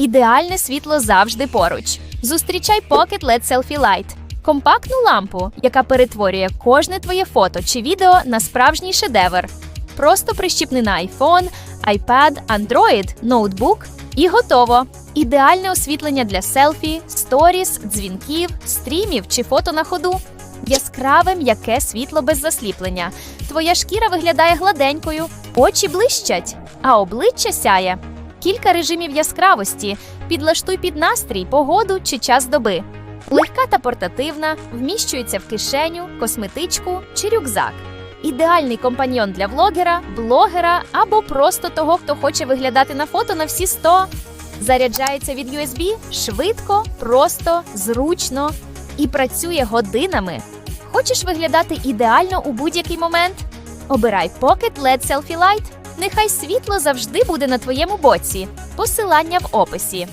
Ідеальне світло завжди поруч. Зустрічай Pocket LED Selfie Light – компактну лампу, яка перетворює кожне твоє фото чи відео на справжній шедевр. Просто прищіпни на iPhone, iPad, Android, ноутбук і готово. Ідеальне освітлення для селфі, сторіс, дзвінків, стрімів чи фото на ходу. Яскраве м'яке світло без засліплення. Твоя шкіра виглядає гладенькою, очі блищать, а обличчя сяє. Кілька режимів яскравості. Підлаштуй під настрій, погоду чи час доби. Легка та портативна, вміщується в кишеню, косметичку чи рюкзак. Ідеальний компаньйон для влогера, блогера або просто того, хто хоче виглядати на фото на всі 100. Заряджається від USB швидко, просто, зручно і працює годинами. Хочеш виглядати ідеально у будь-який момент? Обирай Pocket LED Selfie Light. Нехай світло завжди буде на твоєму боці. Посилання в описі.